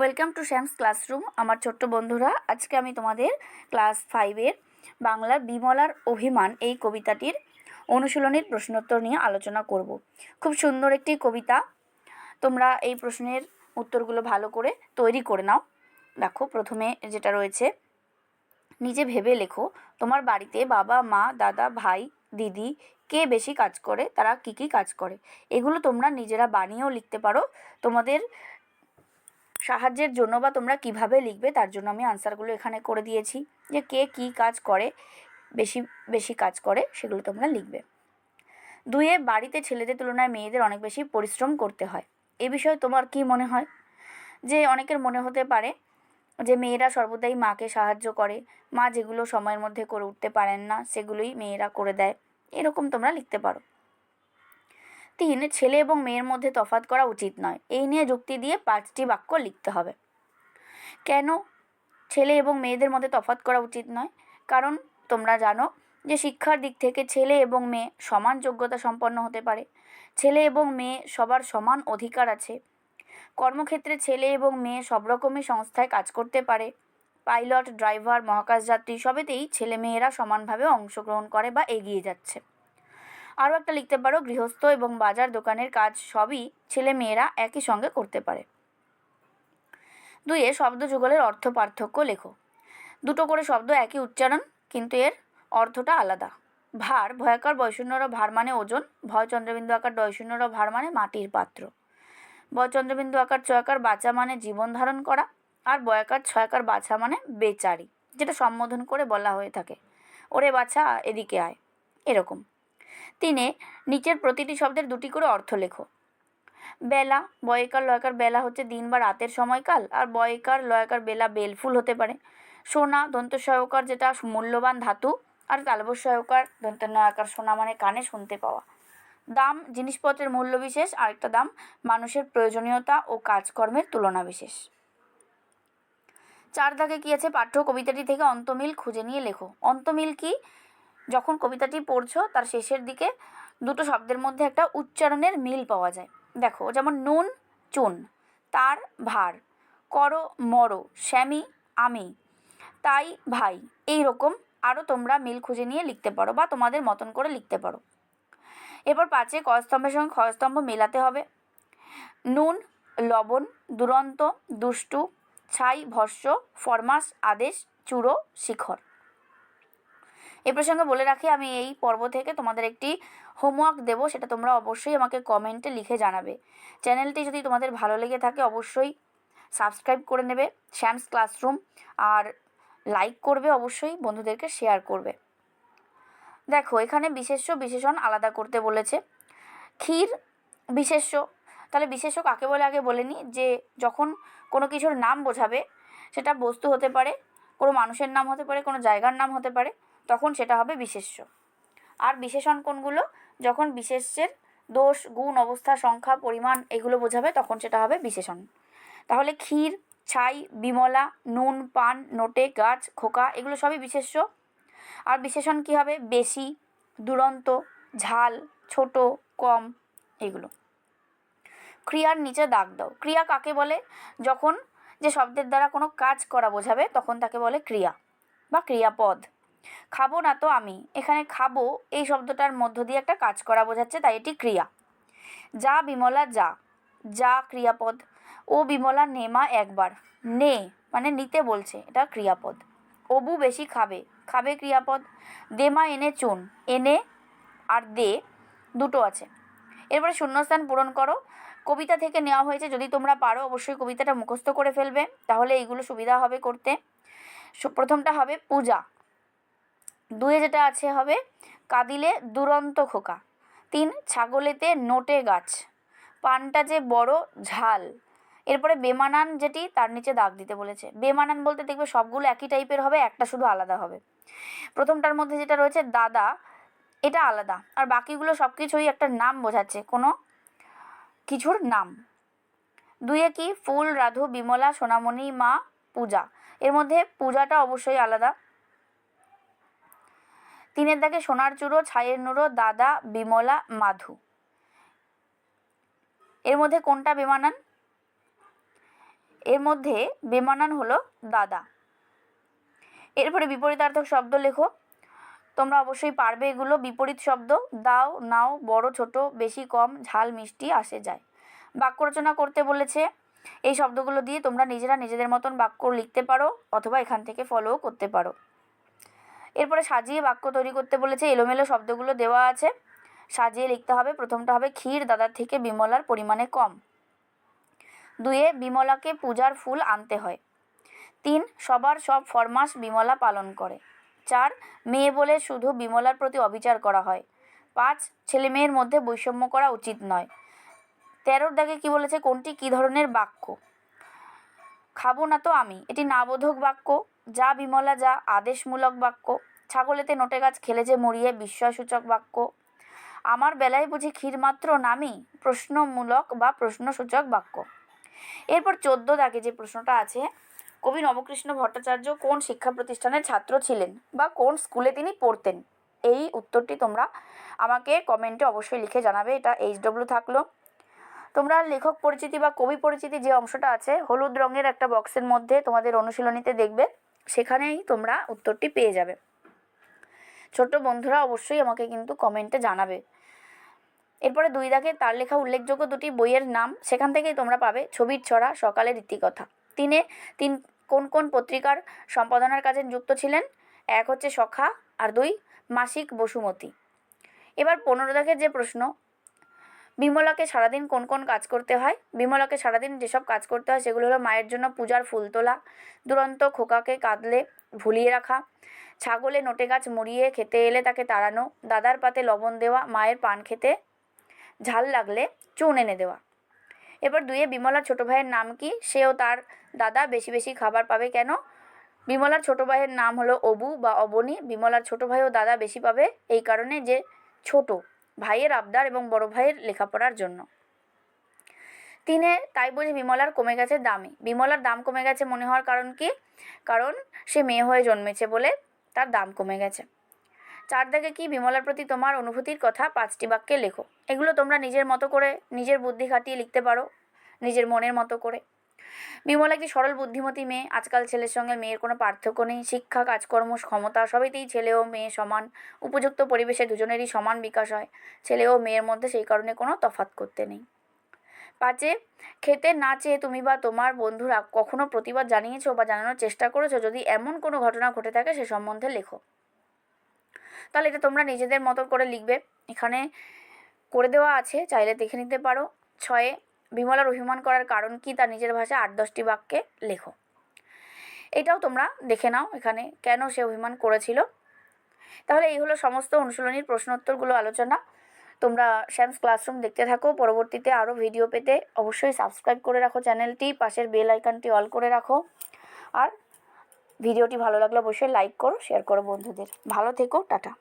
Welcome to Shyam's classroom আমার ছোট্ট বন্ধুরা। আজকে আমি তোমাদের ক্লাস ফাইভের বাংলার বিমলার অভিমান এই কবিতাটির অনুশীলনের প্রশ্নোত্তর নিয়ে আলোচনা করব। খুব সুন্দর একটি কবিতা। তোমরা এই প্রশ্নের উত্তরগুলো ভালো করে তৈরি করে নাও। দেখো, প্রথমে যেটা রয়েছে, নিজে ভেবে লেখো, তোমার বাড়িতে বাবা, মা, দাদা, ভাই, দিদি, কে বেশি কাজ করে, তারা কী কী কাজ করে? এগুলো তোমরা নিজেরা বানিয়েও লিখতে পারো। তোমাদের সাহায্যের জন্য বা তোমরা কীভাবে লিখবে, তার জন্য আমি আনসারগুলো এখানে করে দিয়েছি। যে কে কী কাজ করে, বেশি বেশি কাজ করে, সেগুলো তোমরা লিখবে। দুয়ে বাড়িতে ছেলেদের তুলনায় মেয়েদের অনেক বেশি পরিশ্রম করতে হয়। এ বিষয়ে তোমার কি মনে হয়? যে অনেকের মনে হতে পারে যে মেয়েরা সর্বদাই মাকে সাহায্য করে, মা যেগুলো সময়ের মধ্যে করে উঠতে পারেন না, সেগুলোই মেয়েরা করে দেয়। এরকম তোমরা লিখতে পারো। তিন ছেলে এবং মেয়ের মধ্যে তফাৎ করা উচিত নয়। এই নিয়ে যুক্তি দিয়ে পাঁচটি বাক্য লিখতে হবে। কেন ছেলে এবং মেয়েদের মধ্যে তফাৎ করা উচিত নয়? কারণ তোমরা জানো যে শিক্ষার দিক থেকে ছেলে এবং মেয়ে সমান যোগ্যতা সম্পন্ন হতে পারে। ছেলে এবং মেয়ে সবার সমান অধিকার আছে। কর্মক্ষেত্রে ছেলে এবং মেয়ে সব রকমের সংস্থায় কাজ করতে পারে। পাইলট, ড্রাইভার, মহাকাশযাত্রী সবেতেই ছেলে মেয়েরা সমানভাবে অংশগ্রহণ করে বা এগিয়ে যাচ্ছে। আরও একটা লিখতে পারো, গৃহস্থ এবং বাজার দোকানের কাজ সবই ছেলে মেয়েরা একই সঙ্গে করতে পারে। দুইয়ে শব্দ যুগলের অর্থ পার্থক্য লেখো। দুটো করে শব্দ একই উচ্চারণ, কিন্তু এর অর্থটা আলাদা। ভার ভয়াকার বয়শূন্যর ভার মানে ওজন, ভয় চন্দ্রবিন্দু আকার ডয়শূন্যর ভার মানে মাটির পাত্র। বয় চন্দ্রবিন্দু আকার ছয়াকার বাচ্চা মানে জীবন ধারণ করা, আর বয়াকার ছয়াকার বাছা মানে বেচারি, যেটা সম্বোধন করে বলা হয়ে থাকে। ওরে বাছা, এদিকে আয়। এরকম। তিনে নিচের প্রতিটি শব্দের দুটি করে অর্থ লেখো। বেলা, বয়কার, লয়কার, বেলা হচ্ছে দিন বা রাতের সময়কাল, আর বয়কার, লয়কার, বেলা বেলফুল হতে পারে। সোনা, দন্ত সহকার যেটা মূল্যবান ধাতু, আর তালবস সহকার, দন্ত নয়াকার সোনা মানে কানে শুনতে পাওয়া। দাম, জিনিসপত্রের মূল্য বিশেষ, আরেকটা দাম, মানুষের প্রয়োজনীয়তা ও কাজকর্মের তুলনা বিশেষ। চার দাগে কী আছে? পাঠ্য কবিতাটি থেকে অন্তমিল খুঁজে নিয়ে লেখো। অন্তমিল কি? যখন কবিতাটি পড়ছো, তার শেষের দিকে দুটো শব্দের মধ্যে একটা উচ্চারণের মিল পাওয়া যায়। দেখো, যেমন নুন, চুন। তার ভার। করো, মরো। শ্যামি আমি। তাই, ভাই। এই রকম আরও তোমরা মিল খুঁজে নিয়ে লিখতে পারো বা তোমাদের মতন করে লিখতে পারো। এরপর পাঁচে কস্তম্ভের সঙ্গে ক্ষয়স্তম্ভ মেলাতে হবে। নুন, লবণ, দুরন্ত, দুষ্টু, ছাই, ভস্য, ফরমাস, আদেশ চূড়ো শিখর। এ প্রসঙ্গে বলে রাখি, আমি এই পর্ব থেকে তোমাদের একটি হোমওয়ার্ক দেবো, সেটা তোমরা অবশ্যই আমাকে কমেন্টে লিখে জানাবে। চ্যানেলটি যদি তোমাদের ভালো লেগে থাকে, অবশ্যই সাবস্ক্রাইব করে নেবে শ্যামস ক্লাসরুম আর লাইক করবে অবশ্যই, বন্ধুদেরকে শেয়ার করবে। দেখো, এখানে বিশেষ্য, বিশেষণ আলাদা করতে বলেছে। ক্ষীর বিশেষ্য, তাহলে বিশেষ্য কাকে বলে আগে বলে নিই যে যখন কোনো কিছুর নাম বোঝাবে, সেটা বস্তু হতে পারে, কোনো মানুষের নাম হতে পারে, কোনো জায়গার নাম হতে পারে তখন সেটা হবে বিশেষ্য। আর বিশেষণ কোনগুলো? যখন বিশেষ্যের দোষ, গুণ, অবস্থা, সংখ্যা, পরিমাণ এগুলো বোঝাবে, তখন সেটা হবে বিশেষণ। তাহলে ক্ষীর, ছাই, বিমলা, নুন, পান, নোটে, গাছ, খোকা, এগুলো সবই বিশেষ্য। আর বিশেষণ কী হবে? বেশি, দুরন্ত, ঝাল, ছোট, কম, এগুলো। ক্রিয়ার নিচে দাগ দাও। ক্রিয়া কাকে বলে? যখন যে শব্দের দ্বারা কোনো কাজ করা বোঝাবে, তখন তাকে বলে ক্রিয়া বা ক্রিয়াপদ। খাব না তো আমি। এখানে খাব, এই শব্দটার মধ্য দিয়ে একটা কাজ করা বোঝাচ্ছে, তাই এটি ক্রিয়া। যা বিমলা যা যা ক্রিয়াপদ। ও বিমলা নেমা একবার। নে মানে নিতে বলছে, এটা ক্রিয়াপদ। অবু বেশি খাবে খাবে ক্রিয়াপদ। দেমা এনে চুন, এনে আর দে, দুটো আছে। এরপরে শূন্যস্থান পূরণ করো। কবিতা থেকে নেওয়া হয়েছে, যদি তোমরা পারো অবশ্যই কবিতাটা মুখস্থ করে ফেলবে, তাহলে এইগুলো সুবিধা হবে করতে। প্রথমটা হবে পূজা। দুয়ে যেটা আছে হবে, কাদিলে দুরন্ত খোকা। তিন, ছাগলেতে নোটে গাছ। পানটা যে বড় ঝাল। এরপরে বেমানান যেটি, তার নিচে দাগ দিতে বলেছে। বেমানান বলতে দেখবে সবগুলো একই টাইপের হবে, একটা শুধু আলাদা হবে। প্রথমটার মধ্যে যেটা রয়েছে, দাদা, এটা আলাদা। আর বাকিগুলো সব কিছুই একটা নাম বোঝাচ্ছে, কোনো কিছুর নাম। দুয়ে কি, ফুল, রাধু, বিমলা, সোনামণি, মা, পূজা। এর মধ্যে পূজাটা অবশ্যই আলাদা। তিনের দাগে সোনার চূড়ো ছায়ের নুড়ো দাদা, বিমলা, মাধু। এর মধ্যে কোনটা বেমানান? এর মধ্যে বেমানান হলো দাদা। এরপরে বিপরীতার্থক শব্দ লেখো। তোমরা অবশ্যই পারবে এগুলো। বিপরীত শব্দ, দাও, নাও, বড়, ছোট, বেশি, কম, ঝাল, মিষ্টি, আসে, যায়। বাক্য রচনা করতে বলেছে। এই শব্দগুলো দিয়ে তোমরা নিজেরা নিজেদের মতন বাক্য লিখতে পারো অথবা এখান থেকে ফলোও করতে পারো। এরপরে সাজিয়ে বাক্য তৈরি করতে বলেছে, এলোমেলো শব্দগুলো দেওয়া আছে। সাজিয়ে লিখতে হবে, প্রথমটা হবে ক্ষীর, দাদার থেকে বিমলার পরিমাণে কম। দুয়ে, বিমলাকে পূজার ফুল আনতে হয়। তিন, সবার সব ফরমাস বিমলা পালন করে। চার, মেয়ে বলে শুধু বিমলার প্রতি অবিচার করা হয়। পাঁচ, ছেলে মেয়ের মধ্যে বৈষম্য করা উচিত নয়। তেরোর দাগে কি বলেছে, কোনটি কী ধরনের বাক্য? খাব না তো আমি, এটি নাবোধক বাক্য। যা বিমলা, যা আদেশমূলক বাক্য। ছাগলেতে নোটে গাছ খেলে যে মরিয়ে বিস্ময়সূচক বাক্য। আমার বেলায় বুঝি ক্ষীর মাত্র নামি প্রশ্নমূলক বা প্রশ্নসূচক বাক্য। এরপর চোদ্দ দাগে যে প্রশ্নটা আছে, কবি নবকৃষ্ণ ভট্টাচার্য কোন শিক্ষা প্রতিষ্ঠানের ছাত্র ছিলেন বা কোন স্কুলে তিনি পড়তেন? এই উত্তরটি তোমরা আমাকে কমেন্টে অবশ্যই লিখে জানাবে, এটা এইচ এইচডব্লিউ থাকল। তোমরা লেখক পরিচিতি বা কবি পরিচিতি যে অংশটা আছে, হলুদ রঙের একটা বক্সের মধ্যে তোমাদের অনুশীলনীতে দেখবে। সেখানেই তোমরা উত্তরটি পেয়ে যাবে। ছোট্ট বন্ধুরা অবশ্যই আমাকে কিন্তু কমেন্টে জানাবে। এরপরে দুই দাগে তার লেখা উল্লেখযোগ্য দুটি বইয়ের নাম, সেখান থেকেই তোমরা পাবে ছবির ছড়া, সকালের রীতিকথা তিনে, তিন, কোন কোন পত্রিকার সম্পাদনার কাজে যুক্ত ছিলেন? এক হচ্ছে সখা, আর দুই, মাসিক বসুমতী। এবার পনেরো দাগের যে প্রশ্ন বিমলাকে সারাদিন কোন কোন কাজ করতে হয়? বিমলাকে সারাদিন যেসব কাজ করতে হয় সেগুলো হলো মায়ের জন্য পূজার ফুল তোলা, দুরন্ত খোকাকে কাঁদলে ভুলিয়ে রাখা, ছাগলে নোটে গাছ মুড়িয়ে খেতে এলে তাকে তাড়ানো, দাদার পাতে লবণ দেওয়া, মায়ের পান খেতে ঝাল লাগলে চুন এনে দেওয়া। এবার দুয়ে বিমলার ছোটো ভাইয়ের নাম কি? সেও তার দাদা বেশি বেশি খাবার পাবে কেন? বিমলার ছোটো ভাইয়ের নাম হলো অবু বা অবনী। বিমলার ছোটো ভাই ও দাদা বেশি পাবে এই কারণে যে ছোট। ভাইয়ের আবদার এবং বড় ভাইয়ের লেখাপড়ার জন্য। তিনে, তাই বুঝি বিমলার কমে গেছে দামে বিমলার দাম কমে গেছে মনে হওয়ার কারণ কি? কারণ সে মেয়ে হয়ে জন্মেছে বলে তার দাম কমে গেছে। চার দাগে কি বিমলার প্রতি তোমার অনুভূতির কথা পাঁচটি বাক্যে লেখো। এগুলো তোমরা নিজের মতো করে নিজের বুদ্ধি খাটিয়ে লিখতে পারো, নিজের মনের মতো করে। বিমলা একটি সরল বুদ্ধিমতী মেয়ে। আজকাল ছেলের সঙ্গে মেয়ের কোনো পার্থক্য নেই। শিক্ষা, কাজকর্ম, ক্ষমতা সবেতেই ছেলে ও মেয়ে সমান। উপযুক্ত পরিবেশে দুজনেরই সমান বিকাশ হয়। ছেলে ও মেয়ের মধ্যে সেই কারণে কোনো তফাৎ করতে নেই। পাঁচে, খেতে না চেয়ে তুমি বা তোমার বন্ধুরা কখনো প্রতিবাদ জানিয়েছো বা জানানোর চেষ্টা করেছ? যদি এমন কোনো ঘটনা ঘটে থাকে সে সম্বন্ধে লেখো। তাহলে এটা তোমরা নিজেদের মতো করে লিখবে। এখানে করে দেওয়া আছে, চাইলে দেখে নিতে পারো। ছয়ে বিমলার অভিমান করার কারণ কি? তা নিজের ভাষায় আট দশটি বাক্যে লেখো। এটাও তোমরা দেখে নাও এখানে কেন সে অভিমান করেছিল। তাহলে এই হলো সমস্ত অনুশীলনীর প্রশ্নোত্তরগুলো আলোচনা। তোমরা শ্যামস ক্লাসরুম দেখতে থাকো। পরবর্তীতে আরও ভিডিও পেতে অবশ্যই সাবস্ক্রাইব করে রাখো চ্যানেলটি। পাশের বেল আইকনটি অল করে রাখো। আর ভিডিওটি ভালো লাগলে অবশ্যই লাইক করো, শেয়ার করো বন্ধুদের। ভালো থেকো, টাটা।